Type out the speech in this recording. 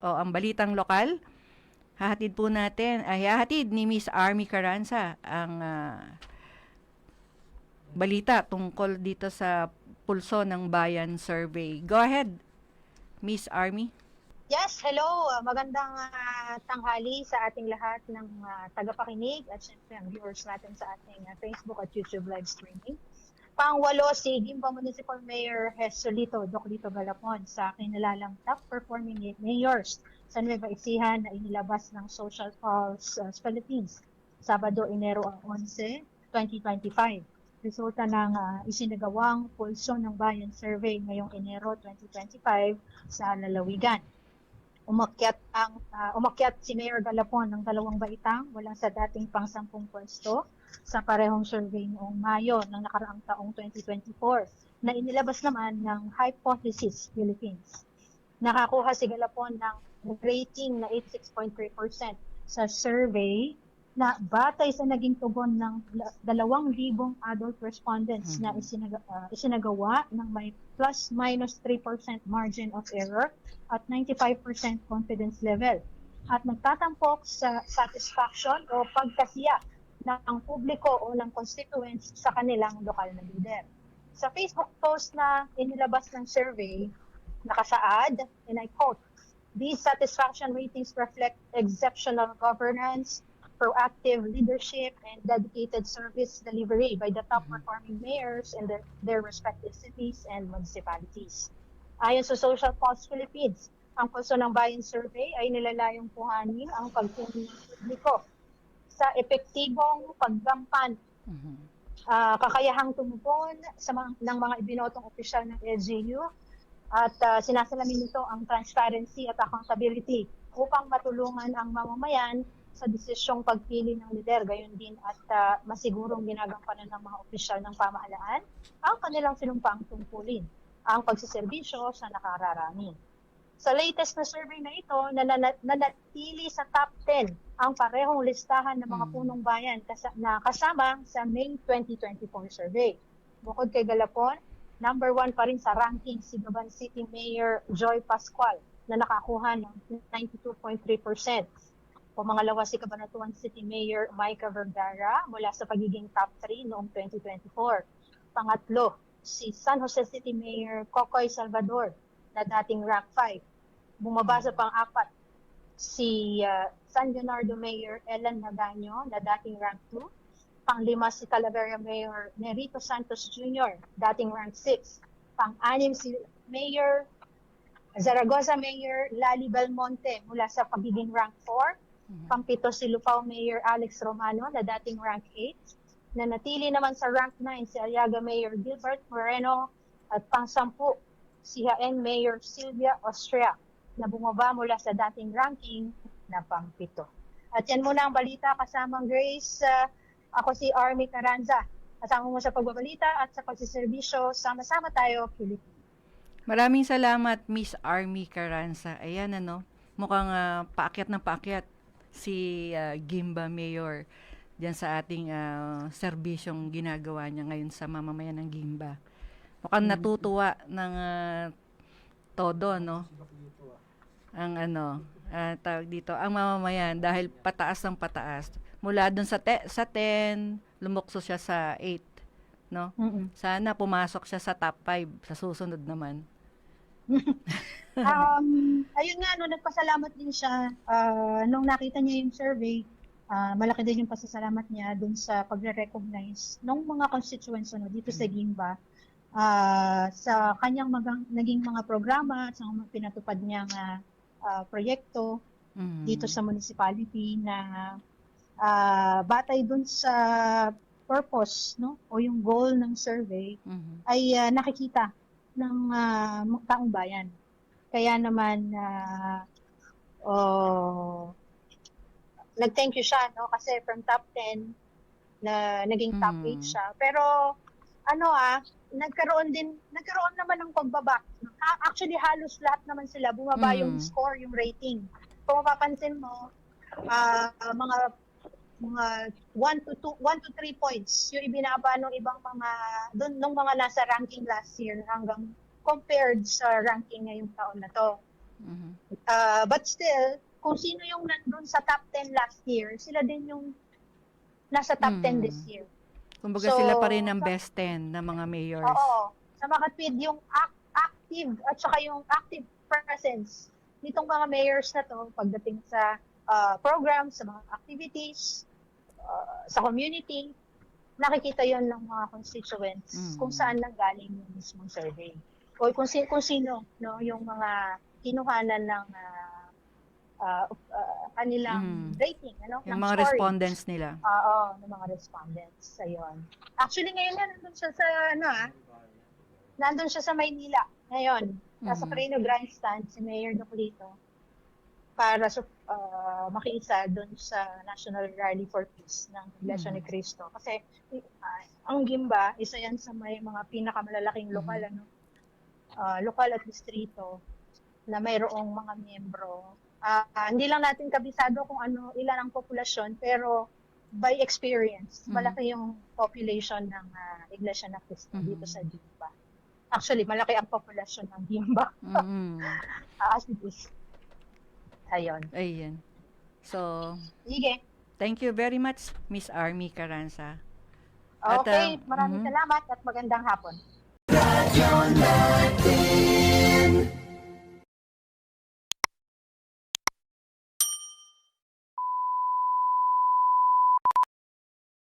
O ang balitang lokal, hahatid po natin, ay hahatid ni Miss Army Caranza ang ah, balita tungkol dito sa pulso ng bayan survey. Go ahead, Miss Army. Yes, hello. Uh, Magandang ah, tanghali sa ating lahat ng ah, tagapakinig at syempre ang viewers natin sa ating ah, Facebook at YouTube live streaming. Pangwalo si Gimba Municipal Mayor Jesolito Doclito Galapon sa kinilalang top performing mayors sa Nueva Ecija na inilabas ng Social Pulse uh, Philippines Sabado, Enero ang 11, 2025. Resulta ng ah, isinagawang pulso ng bayan survey ngayong Enero 2025 sa lalawigan umakyat ang ah, umakyat si Mayor Galapon ng dalawang baitang wala sa dating pang-sampung pwesto sa parehong survey noong Mayo ng nakaraang taong 2024 na inilabas naman ng Hypothesis Philippines. Nakakuha si Galapon ng rating na 86.3% sa survey na batay sa naging tugon ng la- dalawang libong adult respondents na isinaga, ah, isinagawa ng may plus minus 3% margin of error at 95% confidence level at nagtatampok sa satisfaction o pagkasiya ng publiko o ng constituents sa kanilang lokal na leader. Sa Facebook post na inilabas ng survey, nakasaad, and I quote, These satisfaction ratings reflect exceptional governance, proactive leadership, and dedicated service delivery by the top performing mayors in their, their respective cities and municipalities. Ayon sa Social Pulse Philippines, ang Pulso ng Bayan Survey ay nilalayong puhanin ang pagtulong ng publiko sa epektibong paggampan. Ah, kakayahang tumugon sa mga, ng mga ibinotong opisyal ng LGU at ah, sinasalamin nito ang transparency at accountability upang matulungan ang mamamayan sa desisyong pagpili ng lider, gayon din at ah, masigurong ginagampanan ng mga opisyal ng pamahalaan ang kanilang sinumpaang tungkulin, ang pagsiservisyo sa nakararami. Sa latest na survey na ito, nanatili sa top 10 ang parehong listahan ng mga Mm. punong bayan na kasama sa May 2024 survey. Bukod kay Galapon, number one pa rin sa ranking si Gaban City Mayor Joy Pascual na nakakuha ng 92.3%. Pumangalawa si Cabanatuan City Mayor Micah Vergara mula sa pagiging top 3 noong 2024. Pangatlo, si San Jose City Mayor Cocoy Salvador na dating rank 5. Bumaba sa pang-apat si uh, San Leonardo Mayor Ellen Nagaño na dating rank 2. Panglima si Talavera Mayor Nerito Santos Jr., dating rank 6. Pang-anim si Mayor Zaragoza Mayor Lali Belmonte mula sa pagiging rank 4. Pampito si Lupao Mayor Alex Romano na dating rank 8. Nanatili naman sa rank 9 si Aliaga Mayor Gilbert Moreno at pang-sampu si Haen Mayor Silvia Austria na bumaba mula sa dating ranking na pang-pito. At yan muna ang balita kasamang Grace. ah, ako si Army Caranza. Kasama mo sa pagbabalita at sa pagsiservisyo. Sama-sama tayo, Philippines. Maraming salamat, Miss Army Caranza. Ayan, ano, mukhang ah, paakyat ng paakyat si ah, Gimba Mayor diyan sa ating ah, serbisyong ginagawa niya ngayon sa mamamayan ng Gimba. Mukhang natutuwa ng ah, todo, no? Ang ano, ah, tawag dito, ang mamamayan dahil pataas ng pataas. Mula dun sa, te- sa 10, lumukso siya sa 8, no? Sana pumasok siya sa top 5 sa susunod naman. um, ayun nga, no, nagpasalamat din siya ah, nung nakita niya yung survey. Ah, malaki din yung pasasalamat niya dun sa pagre-recognize ng mga constituents ano, dito sa Gimba ah, sa kanyang magang, naging mga programa at sa mga pinatupad niyang ah, ah, proyekto Mhm. dito sa municipality na ah, batay dun sa purpose no o yung goal ng survey Mhm. ay ah, nakikita ng mga taong bayan. Kaya naman ah, oh, nag-thank you siya no kasi from top 10 na naging top Mm. 8 siya. Pero ano ah, nagkaroon din nagkaroon naman ng pagbaba. Actually halos lahat naman sila bumaba Mm. yung score, yung rating. Kung mapapansin mo, ah, mga mga 1 to 2 1 to 3 points yung ibinaba ng ibang mga doon nung mga nasa ranking last year hanggang compared sa ranking ngayong taon na to. Mhm. Uh, but still, kung sino yung nandun sa top 10 last year, sila din yung nasa top 10 this Mm. year. Kumbaga So, sila pa rin ang best 10 na mga mayors. Oo. Sa Makatwid, yung ac- active at saka yung active presence nitong mga mayors na to pagdating sa uh, programs, sa mga activities, uh, sa community, nakikita yon ng mga constituents Mm. kung saan nanggaling yung mismong survey. O kung, si- kung sino no, yung mga kinuhanan ng uh, uh, uh, kanilang Mm. rating, ano, Yung ng mga scoring. respondents nila. Oo, ng mga respondents. Ayun. Actually, ngayon na nandun siya sa, ano ah, nandun siya sa Maynila. Ngayon, nasa Mhm. Carino Grandstand, si Mayor Nocolito, para sa ah, makiisa doon sa National Rally for Peace ng Iglesia Mhm. ni Cristo. Kasi ah, ang Gimba, isa yan sa may mga pinakamalalaking lokal, Mhm. ano, ah, lokal at distrito na mayroong mga miyembro. Ah, ah, hindi lang natin kabisado kung ano ilan ang populasyon, pero by experience, Mhm. malaki yung population ng ah, Iglesia na Cristo Mhm. dito sa Gimba. Actually, malaki ang populasyon ng as it is. Ayun. Ayan. So, Sige. thank you very much, Miss Army Caranza. At, Okay, ah, maraming mhm. salamat at magandang hapon.